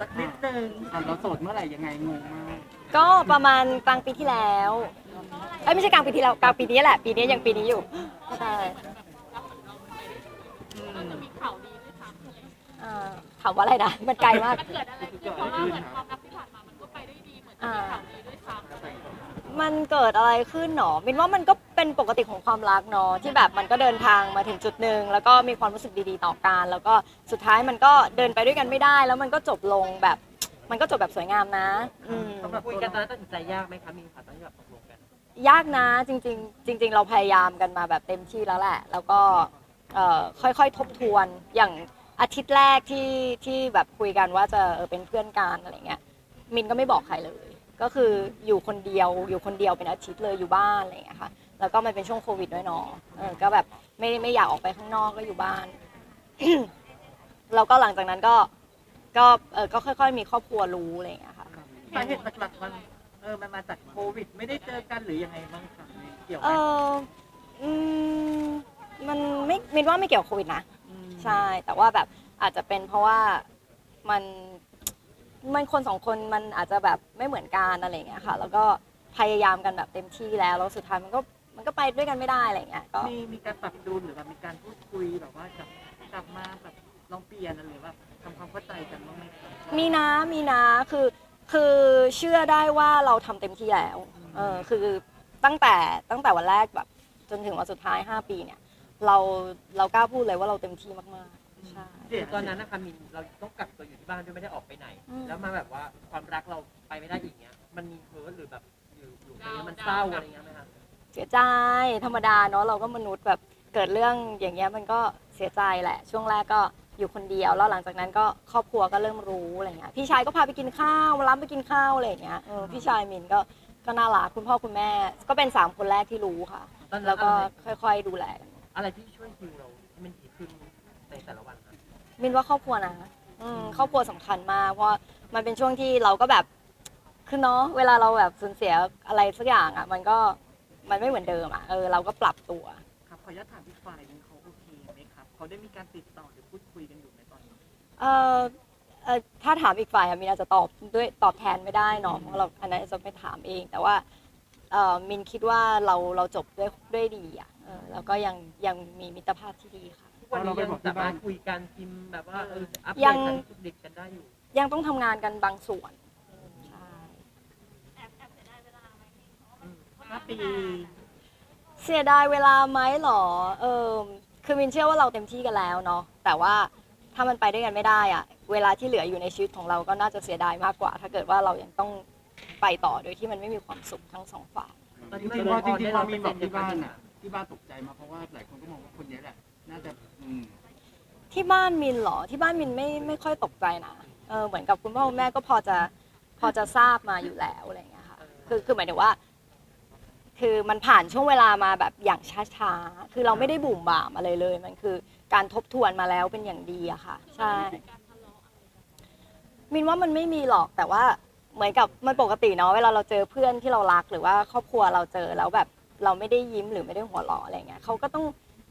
สักนิดนึงอะเราโสดเมื่อไหร่ยังไงงงมากก็ประมาณกลางปีที่แล้วเอ้ยไม่ใช่กลางปีที่แล้วกลางปีนี้แหละปีนี้ยังปีนี้อยู่ใช่อ่าถามว่าอะไรนะมันไกลมาก เกิดอะไรขึ้นเพราะว่าเหมือนความรักที่ผ่านมามันก็ไปได้ดีเหมือนจะมีข่าวดีด้วยซ้ำ มันเกิดอะไรขึ้นหนอมินว่ามันก็เป็นปกติของความรักเนาะที่แบบมันก็เดินทางมาถึงจุดหนึ่งแล้วก็มีความรู้สึกดีๆต่อกัน แล้วก็สุดท้ายมันก็เดินไปด้วยกันไม่ได้ แล้วมันก็จบลงแบบ มันก็จบแบบสวยงามนะอืมสำหรับคุยตัวกันตอนเรานั้นตัดสินใจยากไหมคะมีค่ะตอนที่แบบตกลงกัน ยากนะจริง ๆ จริง ๆ เราพยายามกันมาแบบเต็มที่แล้วแหละ แล้วก็เอ่อค่อยๆ ทบทวนอย่างอาทิตย์แรกที่ที่แบบคุยกันว่าจะเออเป็นเพื่อนกันอะไรเงี้ยมินก็ไม่บอกใครเลย ก็คืออยู่คนเดียวอยู่คนเดียวเป็นอาทิตย์เลยอยู่บ้านอะไรเงี้ยค่ะแล้วก็มันเป็นช่วงโควิดด้วยเนาะเออก็แบบไม่ไม่อยากออกไปข้างนอกก็อยู่บ้าน แล้วก็หลังจากนั้นก็ก็เออก็ค่อย ๆ มีครอบครัวรู้อะไรเงี้ยค่ะ สาเหตุหลักๆมันเออมันมาจากโควิด ไม่ได้เจอกันหรือยังไงบ้างคะเกี่ยวไหเอมออืมมันไม่มินว่าไม่เกี่ยวกับโควิดนะ ม ใช่ แต่ว่าแบบอาจจะเป็นเพราะว่ามัน มันคนสองคนมันอาจจะแบบไม่เหมือนกันอะไรอย่างเงี้ยค่ะ แล้วก็พยายามกันแบบเต็มที่แล้วแล้วสุดท้ายมันก็มันก็ไปด้วยกันไม่ได้อะไรอย่างเงี้ยก็ มีมีการปรับจูนหรือแบบมีการพูดคุยแบบว่าจะกลับมาแบบลองเปลี่ยนหรือแบบทำความเข้าใจกันบ้างไหมคะมีนะมีนะคือคือเชื่อได้ว่าเราทำเต็มที่แล้วเออคือตั้งแต่ตั้งแต่วันแรกแบบ จนถึงวันสุดท้าย 5 ปีเนี่ย เราเรากล้าพูดเลยว่าเราเต็มที่มากๆ ใช่ คือตอนนั้นนะคะมินเราต้องกักตัวอยู่ที่บ้านด้วยไม่ได้ออกไปไหน อืม แล้วมาแบบว่าความรักเราไปไม่ได้อีกเงี้ย มันมีเพิร์ดหรือแบบอยู่อยู่ตรงนี้มันเศร้าอะไรเงี้ยไหมคะเสียใจธรรมดาเนาะเราก็มนุษย์แบบเกิดเรื่องอย่างเงี้ยมันก็เสียใจแหละ ช่วงแรกก็อยู่คนเดียวแล้วหลังจากนั้นก็ครอบครัวก็เริ่มรู้อะไรเงี้ยพี่ชายก็พาไปกินข้าวมารับไปกินข้าวอะไรอย่างเงี้ยเออพี่ชายมินก็ก็น่ารักคุณพ่อคุณแม่ ก็เป็นสามคนแรกที่รู้ค่ะ ตอนนั้นแล้วก็อะไรค่อยๆดูแลกัน อะไรที่ช่วยฮิวเราให้มันดีขึ้น ในแต่ละวันคะมินว่าครอบครัวนะอืมครอบครัวสำคัญมากเพราะมันเป็นช่วงที่เราก็แบบคือเนาะเวลาเราแบบสูญเสียอะไรสักอย่างอะ มันก็มันไม่เหมือนเดิมอะเออเราก็ปรับตัว ครับขออนุญาตถามอีกฝ่ายหนึงเขาโอเคไหมครับเขาได้มีการติดต่อหรือพูดคุยกันอยู่ในตอนนี้ เออเออถ้าถามอีกฝ่ายอะมินอาจจะตอบด้วยตอบแทนไม่ได้เนาะเพราะเราอันนั้นจะไปถามเอง แต่ว่าเออมินคิดว่าเราเราจบด้วยด้วยดีอะเออ แล้วก็ยังยังมีมิตรภาพที่ดีค่ะ ทุกวันนี้ยังสามารถคุยกันพิมพ์แบบว่าเอออัปเดยัตงกันทุกเด็กกันได้อยู่ยังต้องทำงานกันบางส่วนใช่แอบแอบเสียดายเวลาไหมพี่เพราะว่ามันห้าปีเสียดายเวลาไหมหรอเออคือมินเชื่อว่าเราเต็มที่กันแล้วเนาะแต่ว่าถ้ามันไปด้วยกันไม่ได้อะเวลาที่เหลืออยู่ในชีวิตของเราก็น่าจะเสียดายมากกว่า ถ้าเกิดว่าเรายังต้องไปต่อโดยที่มันไม่มีความสุขทั้งสองฝ่าย ตอนจนี้ริงมันๆพอจริงๆพอมี100%บอกที่บ้านยังไงอะ ที่บ้านตกใจมาเพราะว่าหลายคนก็มองว่าคนนี้แหละน่าจะอืมที่บ้านมินเหรอที่บ้านมินไม่ไม่ค่อยตกใจนะเออเหมือนกับคุณพ่อคุณแม่ก็พอจะพอจะทราบมาอยู่แล้วอะไรอย่างเงี้ยค่ะคือคือหมายถึงว่า คือมันผ่านช่วงเวลามาแบบอย่างช้าๆคือเราไม่ได้บุ่มบ่ามอะไรเลย มันคือการทบทวนมาแล้วเป็นอย่างดีอะค่ะ ใช่มินว่ามันไม่มีหรอกแต่ว่าเหมือนกับมันปกติเนาะเวลาเราเจอเพื่อนที่เรารักหรือว่าครอบครัวเราเจอแล้วแบบ เราไม่ได้ยิ้มหรือไม่ได้หัวเราะอะไรเงี้ยเขาก็ต้อง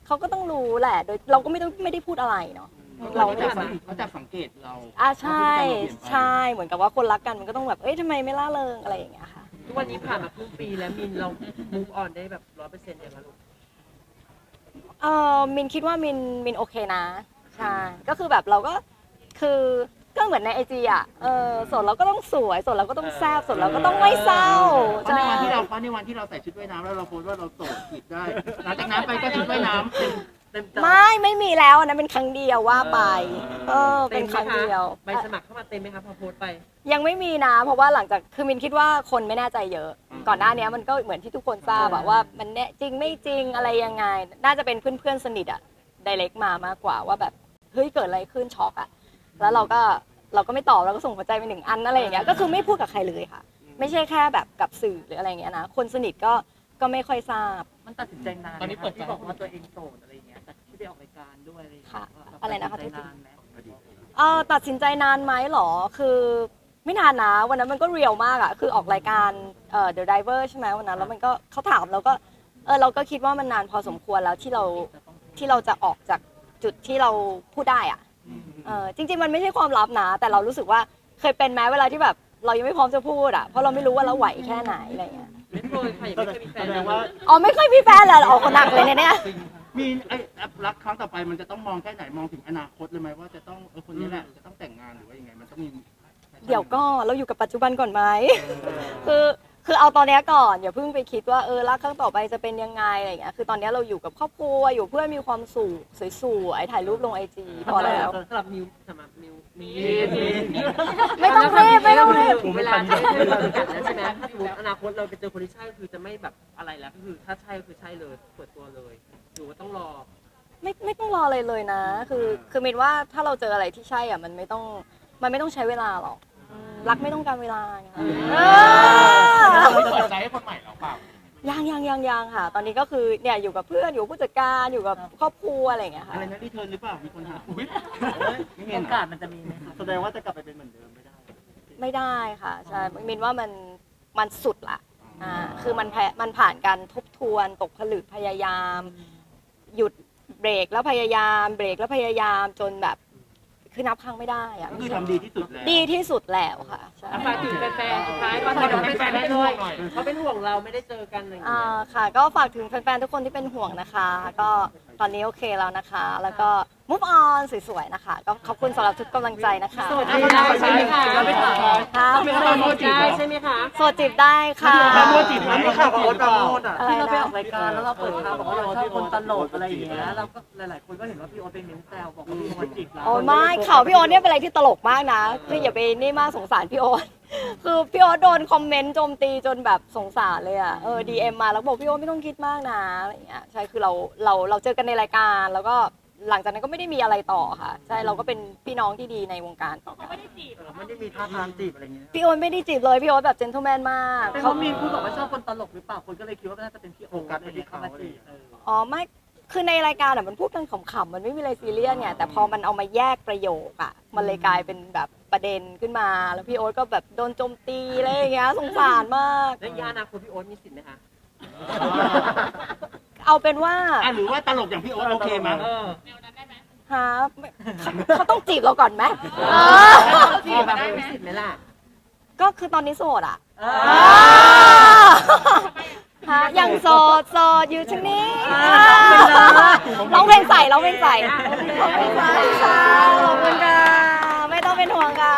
เขาก็ต้องรู้แหละ โดยเราก็ไม่ต้องไม่ได้พูดอะไรเนาะ เราเขาไม่จะได้สังเขาจะสังเกตเราอ่าใช่ว่าพฤติกรรมเราเปลี่ยนไปใช่เหมือนกับว่าคนรักกันมันก็ต้องแบบเอ้ยทำไมไม่ล่าเริงอะไรอย่างเงี้ยค่ะ ทุกวันนี้ผ่านมาครึ่งปีแล้วมินเรา move on ได้แบบร้อยเปอร์เซ็นต์ยังคะลูกเออมินคิดว่ามินมินโอเคนะใช่ก็คือแบบเราก็คือ ก็เหมือนในไอจีอะเออสดเราก็ต้องสวยสดเราก็ต้องแซ่บสดเราก็ต้องไม่เศร้าเพราะในใช่วันที่เราเพราะในวันที่เราใส่ชุดว่ายน้ำแล้วเราโพสต์ว่าเราโสดผิดได้ หลังจากนั้นไปก็ชุดว่ายน้ำเป็นเต็มใจไม่ไม่มีแล้วอันนั้นเป็นครั้งเดียวว่าไป เออเป็นครั้งเดียว ใบสมัครเข้ามาเต็มไหมคะพอโพสต์ไป ยังไม่มีนะ เพราะว่าหลังจากคือมินคิดว่าคนไม่แน่ใจเยอะ ก่อนหน้านี้มันก็เหมือนที่ทุกคนทราบอะว่ามันแน่จริงไม่จริงอะไรยังไง น่าจะเป็นเพื่อนๆสนิทอะไดเรกมามากกว่าว่าแบบเฮ้ยเกิดอะไรขึ้นช็อกอะแล้วเราก็ เราก็ไม่ตอบเราก็ส่งหัวใจไปหนึ่งอันอะไรอย่างเงี้ยก็คือไม่พูดกับใครเลยค่ะ ไม่ใช่แค่แบบกับสื่อหรืออะไรอย่างเงี้ยนะคนสนิทก็ก็ไม่ค่อยทราบ มันตัดสินใจนานตอนนี้เปิดใจ ที่บอกว่าตัวเองโสดอะไรอย่างเงี้ยแต่ที่ไปออกรายการด้วยอะไรอย่างเงี้ยค่ะว่าแบบอะไรนะคะ ตัดสินใจนานไหมเออตัดสินใจนานไหมหรอ คือไม่นานนะ วันนั้นมันก็เรียลมากอะคือออกรายการเอ่อ The Diver ใช่ไหมวันนั้น แล้วมันก็เขาถามเราก็เออเราก็คิดว่ามันนานพอสมควรแล้วที่เราที่เราจะออกจากจุดที่เราพูดได้อะ เออจริง ๆ มันไม่ใช่ความลับนะ แต่เรารู้สึกว่าเคยเป็นไหมเวลาที่แบบ เรายังไม่พร้อมจะพูดอะเพราะเราไม่รู้ว่าเราไหวแค่ไหนอะไรเงี้ยไม่เคยค่ะยังไม่เคยมีแฟนแสดงว่าอ๋อไม่เคยมีแฟนเลยเหรออ๋อคนหนักเลยเนี่ยเนี่ยมีไอ้รักครั้งต่อไปมันจะต้องมองแค่ไหนมองถึงอนาคตเลยไหมว่าจะต้องเออคนนี้แหละจะต้องแต่งงานหรือว่ายังไงมันต้องมี เดี๋ยวก็เราอยู่กับปัจจุบันก่อนไหม คือ คือเอาตอนเนี้ยก่อนอย่าเพิ่งไปคิดว่าเออรักครั้งต่อไปจะเป็นยังไงอะไรอย่างเงี้ยคือตอนเนี้ยเราอยู่กับครอบครัวอยู่เพื่อนมีความสุขสวยๆถ่ายรูปลงไอจีพอแล้ว สำหรับมิวสำหรับมิวมีไม่ต้องรีบไม่ต้องรีบ เวลาใช้ใช้เราจัดแล้วใช่ไหมถ้าสมมติอนาคตเราไปเจอคนที่ใช่คือจะไม่แบบอะไรแล้วก็คือถ้าใช่ก็คือใช่เลยเปิดตัวเลยหรือว่าต้องรอ ไม่ไม่ต้องรออะไรเลยนะ คือคือมินว่าถ้าเราเจออะไรที่ใช่อะมันไม่ต้องมันไม่ต้องใช้เวลาหรอก รักไม่ต้องการเวลาไงเออ เราจะเปิดใจให้คนใหม่หรอเปล่า ยังยังยังยังค่ะ ตอนนี้ก็คือเนี่ยอยู่กับเพื่อนอยู่กับผู้จัดการอยู่กับครอบครัวอะไรอย่างเงี้ยค่ะอะไรนะรีเทิร์นหรือเปล่ามีคนถามอุ้ยไม่เห็โอนกาสมันจะมีไหมคะแสดงว่าจะกลับไปเป็นเหมือนเดิมไม่ได้ ไม่ได้ค่ะใช่มินว่ามันมันสุดละอ่าคือมันแพ้มันผ่านการทบทวนตกผลึกพยายาม หยุดเบรกแล้วพยายาม เบรกแล้วพยายามจนแบบ คือนับครั้งไม่ได้อะก็คือทำดีที่สุดแล้วดีที่สุดแล้วค่ะใช่ ฝากถึงแฟนๆสุดท้ายฝากถึงแฟนๆให้ด้วยเขาเป็นห่วงเราไม่ได้เจอกันอะไรอย่างอ่าเงี้ยค่ะก็ฝากถึงแฟนๆ ทุกคนที่เป็นห่วงนะคะ ก็ตอนนี้โอเคแล้วนะคะ แล้วก็ move on สวยๆนะคะ ก็ขอบคุณสำหรับทุกกำลังใจนะคะสวัสดีค่ะใช่ไหมคะเราไม่ถามค่ะได้ใช่ไหมคะโสดจีบได้ค่ะถ้าโมจิบมันมีข่าวกับโอ๊ตปราโมดอะอะไรที่เราไปนะออกรายการแล้วเราเปิดข่าวบอกว่าเราชอบคนตลกอะไรอย่างเงี้ยแล้วก็หลายๆคนก็เห็นว่าพี่โอ๊ตเป็นเมนแซวบอกว่าพี่โอ๊ตจีบเราโอ้ไม่ข่าวพี่โอ๊ตเนี่ยเป็นอะไรที่ตลกมากนะคืออย่าไปนี่มากสงสารพี่โอ๊ต คือพี่โอ๊ตโดนคอมเมนต์โจมตีจนแบบสงสารเลยอะเออดีเอ็มมาแล้วบอกพี่โอ๊ตไม่ต้องคิดมากนะอะไรอย่างเงี้ยใช่คือเราเราเราเจอกันในรายการ แล้วก็หลังจากนั้นก็ไม่ได้มีอะไรต่อค่ะ ใช่เราก็เป็นพี่น้องที่ดีในวงการต่อเขาไม่ได้จีบไม่ได้มีท่าทางจีบอะไรเงี้ยพี่โอ๊ตไม่ได้จีบเลยพี่โอ๊ตแบบเจนท l แมนมากเป็นเพเขาราะมีนพูดบอกว่าชอบคนตลกหรือเปล่าคนก็เลยคิดว่าน่าจะเป็นพี่โอ๊ตอะไรอย่างเงี้ยเข้ามาจีบเอออ๋อไม่คือในรายการอะมันพูดกันขำๆมันไม่มีอะไรซีเรียสเนี่ยแต่พอมันเอามาแยกประโยคอะมันเลยกลายเป็นแบบ ประเด็นขึ้นมา แล้วพี่โอ๊ตก็แบบโดนโจมตีอะไรอย่างเงี้ยสงสารมาก แล้วยาอนาคตพี่โอ๊ตมีสิทธิ์ไหมคะเอาเป็นว่าอะหรือว่าตลกอย่างพี่โอ๊ตโอเคไหมเออแนวนั้นได้ไหมหาเขาต้องจีบเราก่อนไหมเออจีบได้มีสิทธิ์ไหมล่ะก็คือตอนนี้โสดอะฮะยังโสดโสดอยู่ช่วงนี้ร้องเพลงใส่ร้องเพลงใส่ร้องเพลงใส่ค่ะขอบคุณค่ะไม่ต้อง็นห่วงค่ะ